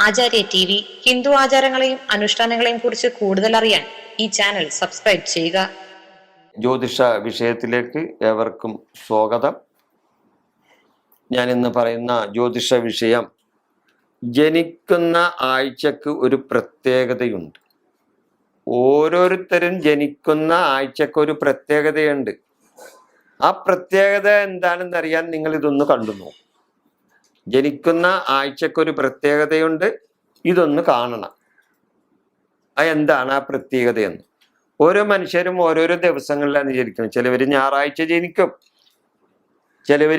ആചാര്യ T V Hindu ആചാരങ്ങളെയും അനുഷ്ഠാനങ്ങളെയും കുറിച്ച് കൂടുതൽ അറിയാൻ ഈ ചാനൽ സബ്സ്ക്രൈബ് ചെയ്യുക. ജ്യോതിഷ വിഷയത്തിലേക്ക് ഏവർക്കും സ്വാഗതം. ഞാൻ ഇന്ന് പറയുന്ന ജ്യോതിഷ വിഷയം ജനിക്കുന്ന ആഴ്ചക്ക് ഒരു പ്രത്യേകതയുണ്ട്. ഓരോരുത്തരും ജനിക്കുന്ന ആഴ്ചക്ക് ഒരു പ്രത്യേകതയുണ്ട്. ആ പ്രത്യേകത എന്താണെന്ന് അറിയാൻ നിങ്ങൾ ഇതൊന്ന് കണ്ടു നോക്കും ജനിക്കുന്ന ആഴ്ചക്കൊരു പ്രത്യേകതയുണ്ട്. ഇതൊന്ന് കാണണം. എന്താണ് ആ പ്രത്യേകതയെന്ന്? ഓരോ മനുഷ്യരും ഓരോരോ ദിവസങ്ങളിലാണ് ജനിക്കുന്നത് ചിലവർ ഞായറാഴ്ച ജനിക്കും. ചിലവർ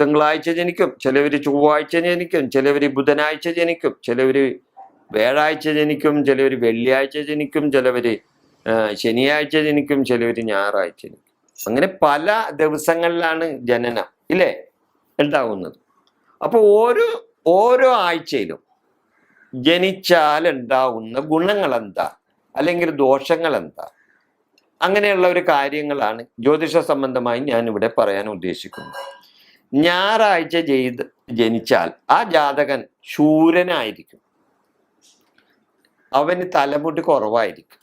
തിങ്കളാഴ്ച ജനിക്കും. ചിലവർ ചൊവ്വാഴ്ച ജനിക്കും. ചിലവർ ബുധനാഴ്ച ജനിക്കും. ചിലവർ വ്യാഴാഴ്ച ജനിക്കും. ചിലവർ വെള്ളിയാഴ്ച ജനിക്കും. ചിലവർ ശനിയാഴ്ച ജനിക്കും. ചിലവർ ഞായറാഴ്ച ജനിക്കും. അങ്ങനെ പല ദിവസങ്ങളിലാണ് ജനനം. ഇല്ലേ? ഉണ്ടാവുന്നത്. അപ്പോൾ ഓരോ ഓരോ ആഴ്ചയിലും ജനിച്ചാൽ ഉണ്ടാവുന്ന ഗുണങ്ങൾ എന്താ അല്ലെങ്കിൽ ദോഷങ്ങൾ എന്താ അങ്ങനെയുള്ള ഒരു കാര്യങ്ങളാണ് ജ്യോതിഷ സംബന്ധമായി ഞാൻ ഇവിടെ പറയാൻ ഉദ്ദേശിക്കുന്നത്. ഞായറാഴ്ച ചെയ്ത് ജനിച്ചാൽ ആ ജാതകൻ ശൂരനായിരിക്കും. അവന് തലമുടി കുറവായിരിക്കും.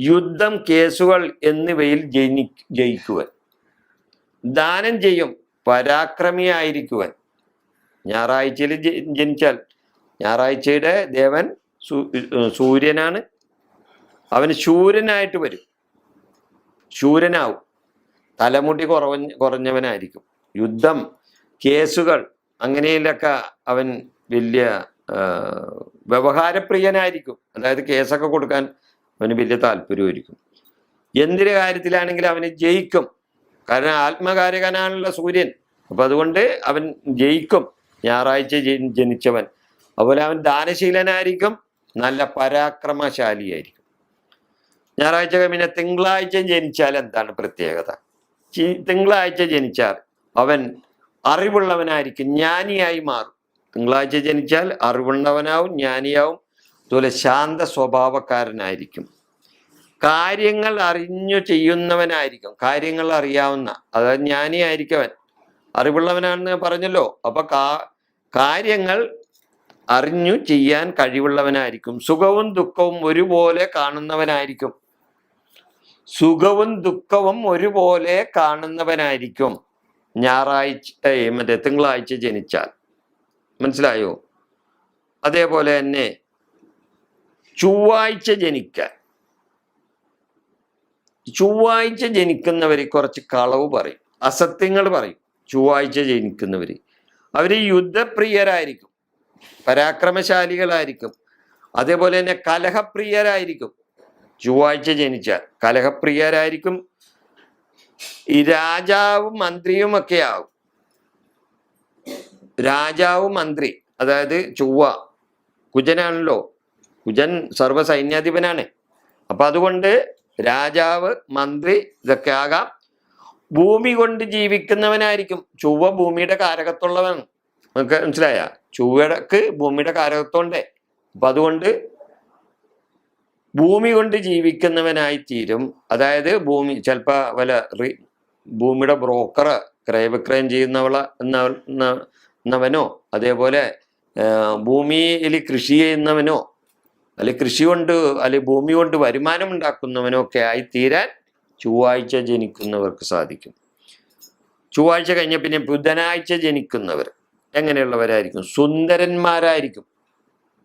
യുദ്ധം കേസുകൾ എന്നിവയിൽ ജനി ജയിക്കുവൻ. ദാനം ചെയ്യും പരാക്രമിയായിരിക്കുവൻ. ഞായറാഴ്ചയിൽ ജനിച്ചാൽ. ഞായറാഴ്ചയുടെ ദേവൻ സൂര്യനാണ്. അവന് ശൂരനായിട്ട് വരും. ശൂരനാവും. തലമുടി കുറവ കുറഞ്ഞവനായിരിക്കും. യുദ്ധം കേസുകൾ അങ്ങനെയിലൊക്കെ അവൻ വലിയ വ്യവഹാരപ്രിയനായിരിക്കും. അതായത് കേസൊക്കെ കൊടുക്കാൻ അവന് വലിയ താല്പര്യമായിരിക്കും. എന്തിന്റെ കാര്യത്തിലാണെങ്കിൽ അവന് ജയിക്കും. കാരണം ആത്മകാരകനാണുള്ള സൂര്യൻ. അപ്പം അതുകൊണ്ട് അവൻ ജയിക്കും. ഞായറാഴ്ച ജനിച്ചവൻ. അതുപോലെ അവൻ ദാനശീലനായിരിക്കും നല്ല പരാക്രമശാലിയായിരിക്കും. ഞായറാഴ്ച പിന്നെ തിങ്കളാഴ്ച ജനിച്ചാൽ എന്താണ് പ്രത്യേകത? തിങ്കളാഴ്ച ജനിച്ചാൽ അവൻ അറിവുള്ളവനായിരിക്കും ജ്ഞാനിയായി മാറും. തിങ്കളാഴ്ച ജനിച്ചാൽ അറിവുള്ളവനാവും ജ്ഞാനിയാവും അതുപോലെ ശാന്ത സ്വഭാവക്കാരനായിരിക്കും. കാര്യങ്ങൾ അറിഞ്ഞു ചെയ്യുന്നവനായിരിക്കും. കാര്യങ്ങൾ അറിയാവുന്ന അതായത് ജ്ഞാനിയായിരിക്കും അവൻ. അറിവുള്ളവനാണെന്ന് പറഞ്ഞല്ലോ. അപ്പൊ കാ കാര്യങ്ങൾ അറിഞ്ഞു ചെയ്യാൻ കഴിവുള്ളവനായിരിക്കും. സുഖവും ദുഃഖവും ഒരുപോലെ കാണുന്നവനായിരിക്കും. സുഖവും ദുഃഖവും ഒരുപോലെ കാണുന്നവനായിരിക്കും. ഞായറാഴ്ച മറ്റേ തിങ്കളാഴ്ച ജനിച്ചാൽ. മനസ്സിലായോ? അതേപോലെ തന്നെ ചൊവ്വാഴ്ച ജനിക്കാൻ. ചൊവ്വാഴ്ച ജനിക്കുന്നവർ കുറച്ച് കളവ് പറയും. അസത്യങ്ങൾ പറയും. ചൊവ്വാഴ്ച ജനിക്കുന്നവർ അവർ യുദ്ധപ്രിയരായിരിക്കും. പരാക്രമശാലികളായിരിക്കും. അതേപോലെ തന്നെ കലഹപ്രിയരായിരിക്കും. ചൊവ്വാഴ്ച ജനിച്ച കലഹപ്രിയരായിരിക്കും. ഈ രാജാവും മന്ത്രിയും ഒക്കെ ആവും. രാജാവ് മന്ത്രി അതായത് ചൊവ്വ കുജനാണല്ലോ. കുജൻ സർവസൈന്യാധിപനാണ്. അപ്പൊ അതുകൊണ്ട് രാജാവ് മന്ത്രി ഇതൊക്കെ ആകാം. ഭൂമി കൊണ്ട് ജീവിക്കുന്നവനായിരിക്കും. ചൊവ്വ ഭൂമിയുടെ കാരകത്തുള്ളവൻ നമുക്ക് മനസ്സിലായ? ചൊവ്വക്ക് ഭൂമിയുടെ കാരകത്വമുണ്ടേ. അപ്പൊ അതുകൊണ്ട് ഭൂമി കൊണ്ട് ജീവിക്കുന്നവനായി തീരും അതായത് ഭൂമി ചിലപ്പോ വല ഭൂമിയുടെ ബ്രോക്കർ ക്രയവിക്രയം ചെയ്യുന്നവള എന്ന എന്ന- എന്നവനോ അതേപോലെ ഭൂമിയിൽ കൃഷി ചെയ്യുന്നവനോ അല്ലെ കൃഷി കൊണ്ട് അല്ലെ ഭൂമി കൊണ്ട് വരുമാനം ഉണ്ടാക്കുന്നവനോ ഒക്കെ ആയി തീരാൻ ചൊവ്വാഴ്ച ജനിക്കുന്നവർക്ക് സാധിക്കും. ചൊവ്വാഴ്ച കഴിഞ്ഞ പിന്നെ ബുധനാഴ്ച ജനിക്കുന്നവർ എങ്ങനെയുള്ളവരായിരിക്കും? സുന്ദരന്മാരായിരിക്കും.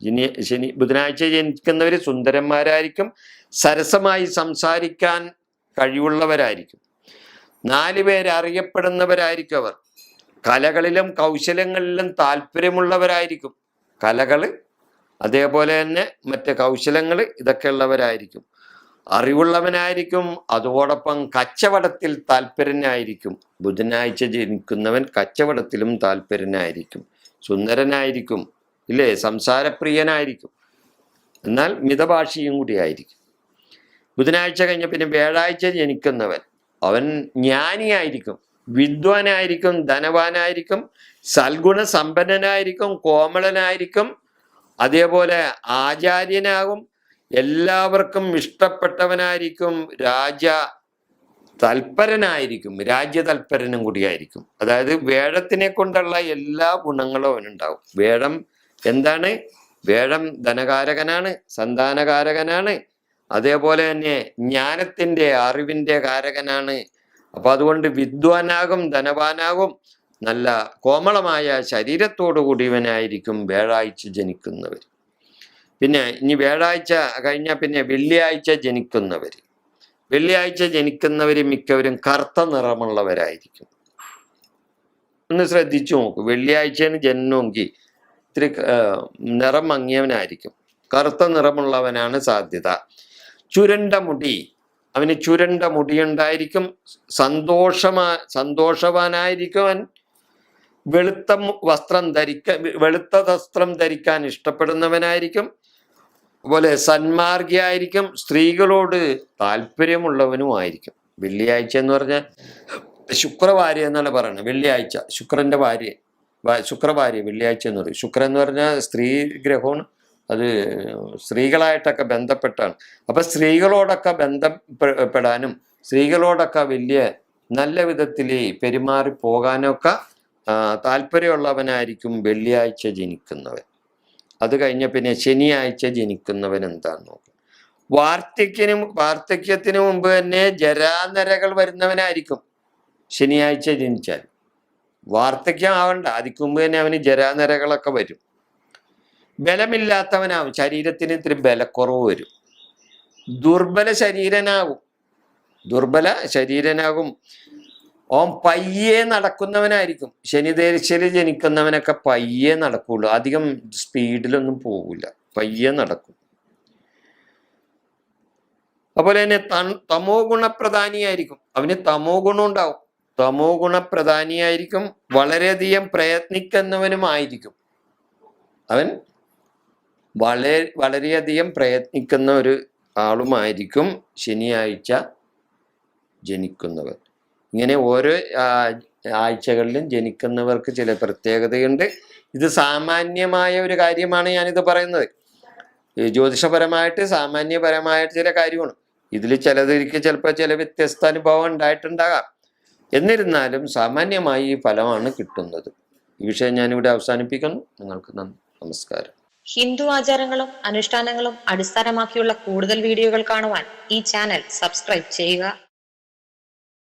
ഇനി ശനി ബുധനാഴ്ച ജനിക്കുന്നവർ സുന്ദരന്മാരായിരിക്കും. സരസമായി സംസാരിക്കാൻ കഴിവുള്ളവരായിരിക്കും. നാല് പേര് അറിയപ്പെടുന്നവരായിരിക്കും അവർ. കലകളിലും കൗശലങ്ങളിലും താല്പര്യമുള്ളവരായിരിക്കും. കലകൾ അതേപോലെ തന്നെ മറ്റ് കൗശലങ്ങൾ ഇതൊക്കെ ഉള്ളവരായിരിക്കും അറിവുള്ളവനായിരിക്കും അതോടൊപ്പം കച്ചവടത്തിൽ താല്പര്യനായിരിക്കും. ബുധനാഴ്ച ജനിക്കുന്നവൻ കച്ചവടത്തിലും താല്പര്യനായിരിക്കും. സുന്ദരനായിരിക്കും ഇല്ലേ? സംസാരപ്രിയനായിരിക്കും. എന്നാൽ മിതഭാഷിയും കൂടിയായിരിക്കും. ബുധനാഴ്ച കഴിഞ്ഞ പിന്നെ വ്യാഴാഴ്ച ജനിക്കുന്നവൻ അവൻ ജ്ഞാനിയായിരിക്കും വിദ്വാനായിരിക്കും ധനവാനായിരിക്കും സൽഗുണ സമ്പന്നനായിരിക്കും കോമളനായിരിക്കും അതേപോലെ ആചാര്യനാകും എല്ലാവർക്കും ഇഷ്ടപ്പെട്ടവനായിരിക്കും രാജ തൽപരനായിരിക്കും രാജ്യതൽപരനും കൂടിയായിരിക്കും. അതായത് വേഴത്തിനെ കൊണ്ടുള്ള എല്ലാ ഗുണങ്ങളും അവനുണ്ടാവും. വേഴം എന്താണ്? വേഴം ധനകാരകനാണ് സന്താനകാരകനാണ് അതേപോലെ തന്നെ ജ്ഞാനത്തിന്റെ അറിവിന്റെ കാരകനാണ്. അപ്പൊ അതുകൊണ്ട് വിദ്വാനാകും ധനവാനാകും നല്ല കോമളമായ ശരീരത്തോടു കൂടിയവനായിരിക്കും വേഴാഴ്ച ജനിക്കുന്നവർ. പിന്നെ ഇനി വ്യാഴാഴ്ച കഴിഞ്ഞാൽ പിന്നെ വെള്ളിയാഴ്ച ജനിക്കുന്നവർ. വെള്ളിയാഴ്ച ജനിക്കുന്നവർ മിക്കവരും കറുത്ത നിറമുള്ളവരായിരിക്കും. ഒന്ന് ശ്രദ്ധിച്ചു നോക്കൂ. വെള്ളിയാഴ്ചയാണ് ജനനമെങ്കിൽ ഇത്തിരി നിറം മങ്ങിയവനായിരിക്കും. കറുത്ത നിറമുള്ളവനാണ് സാധ്യത. ചുരണ്ട മുടി. അവന് ചുരണ്ട മുടിയുണ്ടായിരിക്കും. സന്തോഷമാ സന്തോഷവാനായിരിക്കും അവൻ. വെളുത്ത വസ്ത്രം ധരിക്ക വെളുത്ത വസ്ത്രം ധരിക്കാൻ ഇഷ്ടപ്പെടുന്നവനായിരിക്കും. അതുപോലെ സന്മാർഗിയായിരിക്കും. സ്ത്രീകളോട് താല്പര്യമുള്ളവനുമായിരിക്കും വെള്ളിയാഴ്ച എന്ന് പറഞ്ഞാൽ ശുക്രവാര്യ എന്നാണ് പറയുന്നത് വെള്ളിയാഴ്ച. ശുക്രന്റെ ഭാര്യ. ശുക്രവാര്യ വെള്ളിയാഴ്ച എന്ന് പറയും. ശുക്രൻ എന്ന് പറഞ്ഞാൽ സ്ത്രീ ഗ്രഹമാണ്. അത് സ്ത്രീകളായിട്ടൊക്കെ ബന്ധപ്പെട്ടാണ്. അപ്പൊ സ്ത്രീകളോടൊക്കെ ബന്ധപ്പെടാനും സ്ത്രീകളോടൊക്കെ വലിയ നല്ല വിധത്തിൽ പെരുമാറി പോകാനൊക്കെ താല്പര്യമുള്ളവനായിരിക്കും വെള്ളിയാഴ്ച ജനിക്കുന്നവൻ. അത് കഴിഞ്ഞ പിന്നെ ശനിയാഴ്ച ജനിക്കുന്നവൻ എന്താന്ന് നോക്കും. വാർദ്ധക്യനും വാർദ്ധക്യത്തിന് മുമ്പ് തന്നെ ജരാനരകൾ വരുന്നവനായിരിക്കും ശനിയാഴ്ച ജനിച്ചാൽ. വാർദ്ധക്യം ആവണ്ട അതിക്ക് മുമ്പ് തന്നെ അവന് ജരാനരകളൊക്കെ വരും. ബലമില്ലാത്തവനാവും ശരീരത്തിന് ഇത്തിരി ബലക്കുറവ് വരും. ദുർബല ശരീരനാകും ദുർബല ശരീരനാകും. ഓൻ പയ്യെ നടക്കുന്നവനായിരിക്കും. ശനിദേശയിൽ ജനിക്കുന്നവനൊക്കെ പയ്യെ നടക്കുള്ളൂ. അധികം സ്പീഡിലൊന്നും പോകില്ല പയ്യെ നടക്കും. അതുപോലെ തന്നെ തമോ ഗുണപ്രധാനിയായിരിക്കും. അവന് തമോ ഗുണം ഉണ്ടാവും. തമോ ഗുണപ്രധാനിയായിരിക്കും. വളരെയധികം പ്രയത്നിക്കുന്നവനുമായിരിക്കും അവൻ വളരെ വളരെയധികം പ്രയത്നിക്കുന്ന ഒരു ആളുമായിരിക്കും ശനിയാഴ്ച ജനിക്കുന്നവർ ഇങ്ങനെ ഓരോ ആഴ്ചകളിലും ജനിക്കുന്നവർക്ക് ചില പ്രത്യേകതയുണ്ട്. ഇത് സാമാന്യമായ ഒരു കാര്യമാണ് ഞാനിത് പറയുന്നത്. ജ്യോതിഷപരമായിട്ട് സാമാന്യപരമായിട്ട് ചില കാര്യമാണ്. ഇതിൽ ചിലതിരിക്കും ചിലപ്പോൾ ചില വ്യത്യസ്ത അനുഭവം ഉണ്ടായിട്ടുണ്ടാകാം. എന്നിരുന്നാലും സാമാന്യമായി ഈ ഫലമാണ് കിട്ടുന്നത്. ഈ വിഷയം ഞാനിവിടെ അവസാനിപ്പിക്കുന്നു. നിങ്ങൾക്ക് നന്ദി. നമസ്കാരം. ഹിന്ദു ആചാരങ്ങളും അനുഷ്ഠാനങ്ങളും അടിസ്ഥാനമാക്കിയുള്ള കൂടുതൽ വീഡിയോകൾ കാണുവാൻ ഈ ചാനൽ സബ്സ്ക്രൈബ് ചെയ്യുക.